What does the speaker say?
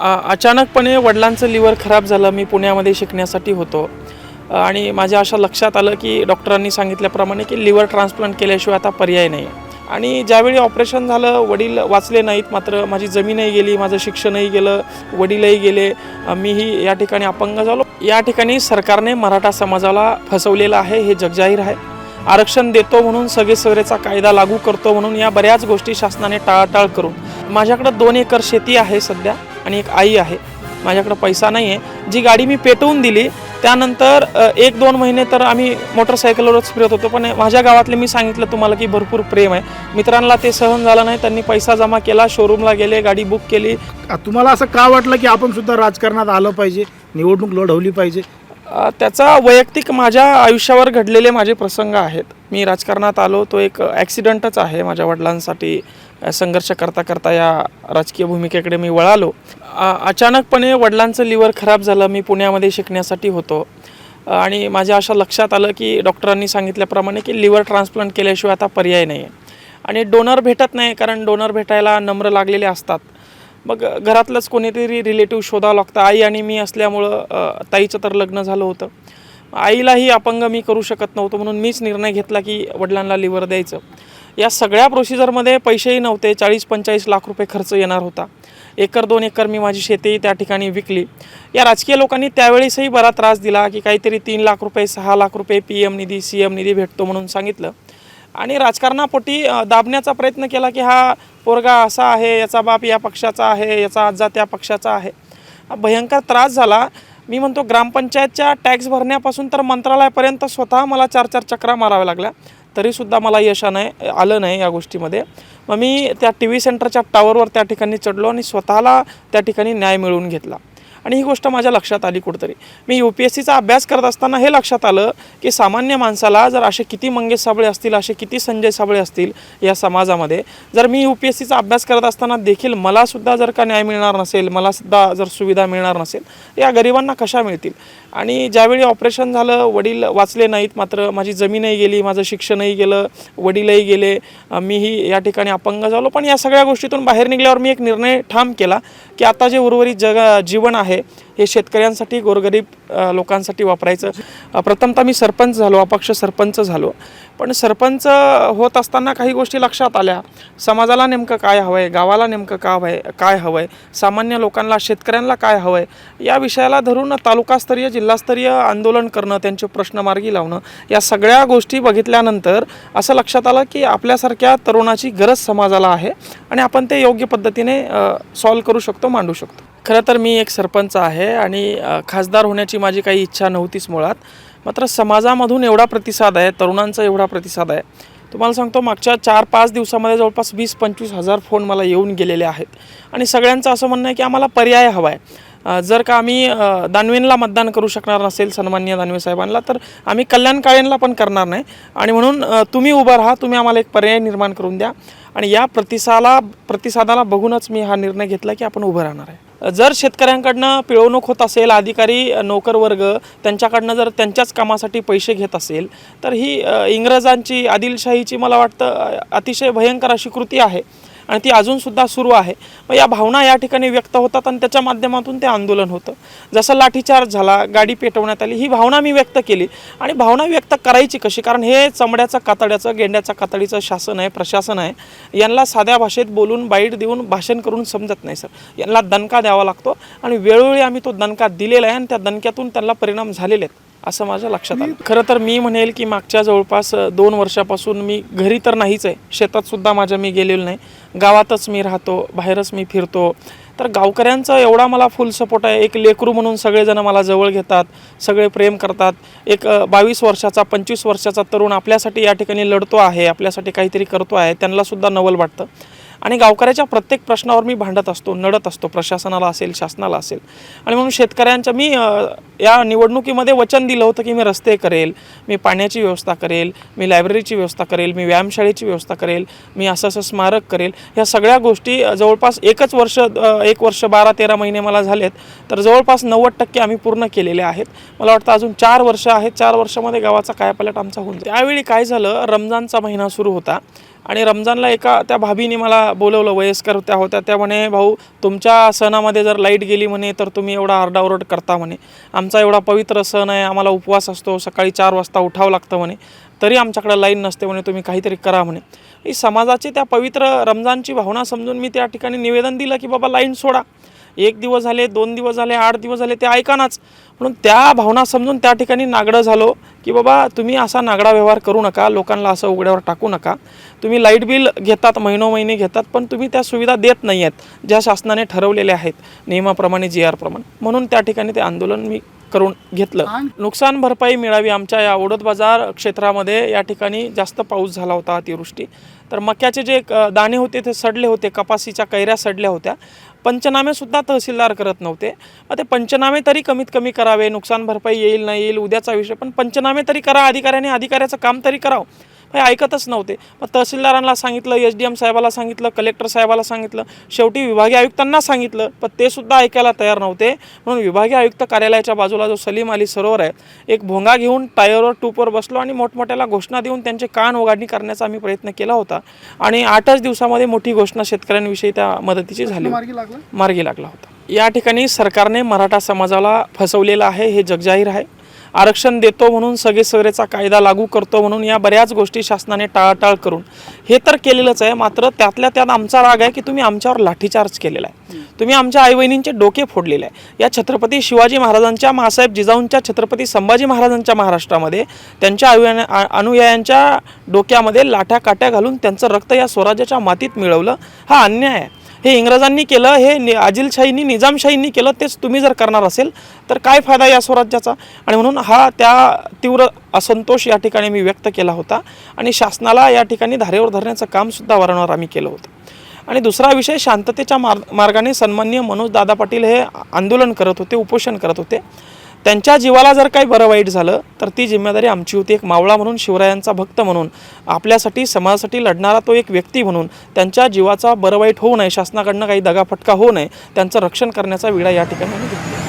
अचानकपणे वडिलांचं लिव्हर खराब झालं मी पुण्यामध्ये शिकण्यासाठी होतो. आणि माझ्या अशा लक्षात आलं की डॉक्टरांनी सांगितल्याप्रमाणे की लिव्हर ट्रान्सप्लांट केल्याशिवाय आता पर्याय नाही. आणि ज्यावेळी ऑपरेशन झालं वडील वाचले नाहीत मात्र माझी जमीनही गेली माझं शिक्षणही गेलं वडीलही गेले. मीही या ठिकाणी अपंग झालो. या ठिकाणी सरकारने मराठा समाजाला फसवलेलं आहे हे जगजाहीर आहे. आरक्षण देतो म्हणून सगळे सगळेचा कायदा लागू करतो म्हणून या बऱ्याच गोष्टी शासनाने टाळाटाळ करून. माझ्याकडं दोन एकर शेती आहे सध्या. आणि एक आई आहे. माझ्याकडं पैसा नाही आहे जी गाडी मी पेटवून दिली त्यानंतर एक दोन महिने तर आम्ही मोटरसायकलवरच फिरत होतो पण माझ्या गावातले मी सांगितलं तुम्हाला की भरपूर प्रेम आहे. मित्रांना ते सहन झालं नाही त्यांनी पैसा जमा केला शोरूमला गेले गाडी बुक केली. तुम्हाला असं का वाटलं की आपण सुद्धा राजकारणात आलं पाहिजे निवडणूक लढवली पाहिजे? त्याचा वैयक्तिक माझ्या आयुष्यावर घडलेले माझे प्रसंग आहेत. मी राजकारणात आलो तो एक ॲक्सिडेंटच आहे माझ्या वडिलांसाठी. संघर्ष करता करता या राजकीय भूमिकेकडे मी वळालो. अचानकपणे वडिलांचं लिव्हर खराब झालं मी पुण्यामध्ये शिकण्यासाठी होतो. आणि माझ्या अशा लक्षात आलं की डॉक्टरांनी सांगितल्याप्रमाणे की लिव्हर ट्रान्सप्लांट केल्याशिवाय आता पर्याय नाही. आहे आणि डोनर भेटत नाही कारण डोनर भेटायला नम्र लागलेले असतात. मग घरातलंच कोणीतरी रिलेटिव्ह शोधावं लागतं. आई आणि मी असल्यामुळं ताईचं तर लग्न झालं होतं. आईलाही अपंग मी करू शकत नव्हतो म्हणून मीच निर्णय घेतला की वडिलांना लिव्हर द्यायचं. या सगळ्या प्रोसिजरमध्ये पैसेही नव्हते. चाळीस पंचेचाळीस लाख रुपये खर्च येणार होता. एकर दोन एकर मी माझी शेती त्या ठिकाणी विकली. या राजकीय लोकांनी त्यावेळेसही बरा त्रास दिला की काहीतरी तीन लाख रुपये सहा लाख रुपये पी एम निधी सी एम निधी भेटतो म्हणून सांगितलं. आणि राजकारणापोटी दाबण्याचा प्रयत्न केला की हा पोरगा असा आहे याचा बाप या पक्षाचा आहे याचा आजा त्या पक्षाचा आहे. भयंकर त्रास झाला. मी म्हणतो ग्रामपंचायतच्या टॅक्स भरण्यापासून तर मंत्रालयापर्यंत स्वतः मला चार चार चक्रा माराव्या लागल्या. तरीसुद्धा मला यश नाही आलं नाही या गोष्टीमध्ये. मग मी त्या टी व्ही सेंटरच्या टावरवर त्या ठिकाणी चढलो आणि स्वतःला त्या ठिकाणी न्याय मिळवून घेतला. आणि ही गोष्ट माझ्या लक्षात आली कुठंतरी. मी यू पी एस सीचा अभ्यास करत असताना हे लक्षात आलं की सामान्य माणसाला जर असे किती मंगेश साबळे असतील असे किती संजय साबळे असतील या समाजामध्ये जर मी यू पी एस सीचा अभ्यास करत असताना देखील मलासुद्धा जर का न्याय मिळणार नसेल मलासुद्धा जर सुविधा मिळणार नसेल या गरिबांना कशा मिळतील? आणि ज्यावेळी ऑपरेशन झालं वडील वाचले नाहीत मात्र माझी जमीनही गेली माझं शिक्षणही गेलं वडीलही गेले मीही या ठिकाणी अपंग झालो. पण या सगळ्या गोष्टीतून बाहेर निघल्यावर मी एक निर्णय ठाम केला की आता जे उर्वरित जग जीवन आहे हे शेतकऱ्यांसाठी गोरगरीब लोकांसाठी वापरायचं. प्रथमतः मी सरपंच झालो अपक्ष सरपंच झालो. पण सरपंच होत असताना काही गोष्टी लक्षात आल्या. समाजाला नेमकं काय हवं आहे गावाला नेमकं का हवं आहे काय हवं आहे सामान्य लोकांना शेतकऱ्यांना काय हवं आहे या विषयाला धरून तालुकास्तरीय जिल्हास्तरीय आंदोलन करणं त्यांचे प्रश्न मार्गी लावणं या सगळ्या गोष्टी बघितल्यानंतर असं लक्षात आलं की आपल्यासारख्या तरुणाची गरज समाजाला आहे आणि आपण ते योग्य पद्धतीने सॉल्व करू शकतो मांडू शकतो. खरं तर मी एक सरपंच आहे आणि खासदार होण्याची माझी काही इच्छा नव्हतीच मुळात. मात्र समाजामधून एवढा प्रतिसाद आहे तरुणांचा एवढा प्रतिसाद आहे. तुम्हाला सांगतो मागच्या चार पाच दिवसामध्ये जवळपास वीस पंचवीस हजार फोन मला येऊन गेलेले आहेत. आणि सगळ्यांचं असं म्हणणं आहे की आम्हाला पर्याय हवा आहे जर का आम्ही दानवेंला मतदान करू शकणार नसेल सन्मान्य दानवे साहेबांना तर आम्ही कल्याण काळेंना पण करणार नाही. आणि म्हणून तुम्ही उभं राहा तुम्ही आम्हाला एक पर्याय निर्माण करून द्या. आणि या प्रतिसाला प्रतिसादाला बघूनच मी हा निर्णय घेतला की आपण उभं राहणार आहे. जर शेतकऱ्यांकडनं पिळवणूक होत असेल अधिकारी नोकरवर्ग त्यांच्याकडनं जर त्यांच्याच कामासाठी पैसे घेत असेल तर ही इंग्रजांची आदिलशाहीची मला वाटतं अतिशय भयंकर अशी कृती आहे. आणि ती अजूनसुद्धा सुरू आहे. मग या भावना या ठिकाणी व्यक्त होतात आणि त्याच्या माध्यमातून ते आंदोलन होतं. जसं लाठीचार्ज झाला गाडी पेटवण्यात आली ही भावना मी व्यक्त केली. आणि भावना व्यक्त करायची कशी? कारण हे चमड्याचं कातड्याचं गेंड्याचं कातडीचं शासन आहे प्रशासन आहे. यांना साध्या भाषेत बोलून बाईट देऊन भाषण करून समजत नाही सर. यांना दणका द्यावा लागतो आणि वेळोवेळी आम्ही तो दणका दिलेला आहे आणि त्या दणक्यातून त्यांना परिणाम झालेले आहेत. असं माझ्या लक्षात आलं. खरं तर मी म्हणेल की मागच्या जवळपास दोन वर्षापासून मी घरी तर नाहीच आहे. शेतात सुद्धा माझ्या मी गेलेलो नाही. गावातच मी राहतो बाहेरच मी फिरतो. तर गावकऱ्यांचा एवढा मला फुल सपोर्ट आहे. एक लेकरू म्हणून सगळेजण मला जवळ घेतात सगळे प्रेम करतात. एक बावीस वर्षाचा पंचवीस वर्षाचा तरुण आपल्यासाठी या ठिकाणी लढतो आहे आपल्यासाठी काहीतरी करतो आहे त्यांनासुद्धा नवल वाटतं. आणि गावकऱ्याच्या प्रत्येक प्रश्नावर मी भांडत असतो नडत असतो प्रशासनाला असेल शासनाला असेल. आणि म्हणून शेतकऱ्यांच्या मी या निवडणुकीमध्ये वचन दिलं होतं की मी रस्ते करेल मी पाण्याची व्यवस्था करेल मी लायब्ररीची व्यवस्था करेल मी व्यायामशाळेची व्यवस्था करेल मी असं असं स्मारक करेल. ह्या सगळ्या गोष्टी जवळपास एकच वर्ष एक वर्ष बारा तेरा महिने मला झालेत. तर जवळपास नव्वद टक्के आम्ही पूर्ण केलेले आहेत. मला वाटतं अजून चार वर्ष आहेत. चार वर्षामध्ये गावाचा कायापालट आमचा होऊन त्यावेळी काय झालं? रमजानचा महिना सुरू होता. आणि रमजानला एका त्या भाभीने मला बोलवलं वयस्कर त्या होत्या त्या म्हणे भाऊ तुमच्या सणामध्ये जर लाइट गेली म्हणे तर तुम्ही एवढा आरडाओरड करता म्हणे. आमचा एवढा पवित्र सण आहे आम्हाला उपवास असतो सकाळी चार वाजता उठावं लागतं म्हणे. तरी आमच्याकडे लाईन नसते म्हणे तुम्ही काहीतरी करा म्हणे. ही समाजाची त्या पवित्र रमजानची भावना समजून मी त्या ठिकाणी निवेदन दिलं की बाबा लाईन सोडा. एक दिवस झाले दोन दिवस झाले आठ दिवस झाले ते ऐकानाच. म्हणून त्या भावना समजून त्या ठिकाणी नागडं झालो की बाबा तुम्ही असा नागडा व्यवहार करू नका लोकांना असं उघड्यावर टाकू नका. तुम्ही लाइट बिल घेतात महिनो महिने घेतात पण तुम्ही त्या सुविधा देत नाही आहेत ज्या शासनाने ठरवलेल्या आहेत नियमाप्रमाणे जी आरप्रमाणे म्हणून त्या ठिकाणी ते आंदोलन मी करून घेतलं. नुकसान भरपाई मिळावी आमच्या या ओढत बाजार क्षेत्रामध्ये या ठिकाणी जास्त पाऊस झाला होता अतिवृष्टी. तर मक्याचे जे दाणे होते ते सडले होते कपासीच्या कैऱ्या सडल्या होत्या. पंचनामे सुद्धा तहसीलदार करत नव्हते. मग ते पंचनामे तरी कमीत कमी करावे नुकसान भरपाई येईल नाही येईल उद्याचा विषय पण पंचनामे तरी करा अधिकाऱ्याने अधिकाऱ्याचं काम तरी करावं. हे ऐकतच नव्हते. मग तहसीलदारांना सांगितलं एस डी एम साहेबाला सांगितलं कलेक्टर साहेबाला सांगितलं शेवटी विभागीय आयुक्तांना सांगितलं पण ते सुद्धा ऐकायला तयार नव्हते. म्हणून विभागीय आयुक्त कार्यालयाच्या बाजूला जो सलीम अली सरोवर आहे एक भोंगा घेऊन टायरवर टूपवर बसलो आणि मोठमोठ्याला घोषणा देऊन त्यांचे कान उघडणी करण्याचा आम्ही प्रयत्न केला होता. आणि आठच दिवसामध्ये मोठी घोषणा शेतकऱ्यांविषयी त्या मदतीची झाली. मार्गी लागला होता. या ठिकाणी सरकारने मराठा समाजाला फसवलेलं आहे हे जगजाहीर आहे. आरक्षण देतो म्हणून सगळे सगळेचा कायदा लागू करतो म्हणून या बऱ्याच गोष्टी शासनाने टाळाटाळ करून हे तर केलेलंच आहे मात्र त्यातल्या त्यात आमचा राग आहे की तुम्ही आमच्यावर लाठीचार्ज केलेला आहे. तुम्ही आमच्या आईबहिणींचे डोके फोडलेले आहे. या छत्रपती शिवाजी महाराजांच्या मासाहेब जिजाऊंच्या छत्रपती संभाजी महाराजांच्या महाराष्ट्रामध्ये त्यांच्या अनुया अनुयायांच्या डोक्यामध्ये लाठ्या काट्या घालून त्यांचं रक्त या स्वराज्याच्या मातीत मिळवलं हा अन्याय आहे. हे इंग्रजांनी केलं हे नि आदिलशाहींनी निजामशाहींनी केलं तेच तुम्ही जर करणार असेल तर काय फायदा या स्वराज्याचा? आणि म्हणून हा त्या तीव्र असंतोष या ठिकाणी मी व्यक्त केला होता आणि शासनाला या ठिकाणी धारेवर धरण्याचं कामसुद्धा वारंवार आम्ही केलं होतं. आणि दुसरा विषय शांततेच्या मार्ग मार्गाने सन्मान्य मनोज दादा पाटील हे आंदोलन करत होते उपोषण करत होते. त्यांच्या जीवाला जर काही बरं वाईट झालं तर ती जिम्मेदारी आमची होती एक मावळा म्हणून शिवरायांचा भक्त म्हणून. आपल्यासाठी समाजासाठी लढणारा तो एक व्यक्ती म्हणून. त्यांच्या जीवाचा बरं वाईट होऊ नये शासनाकडनं काही दगाफटका होऊ नये त्यांचं रक्षण करण्याचा विडा या ठिकाणी आम्ही घेतला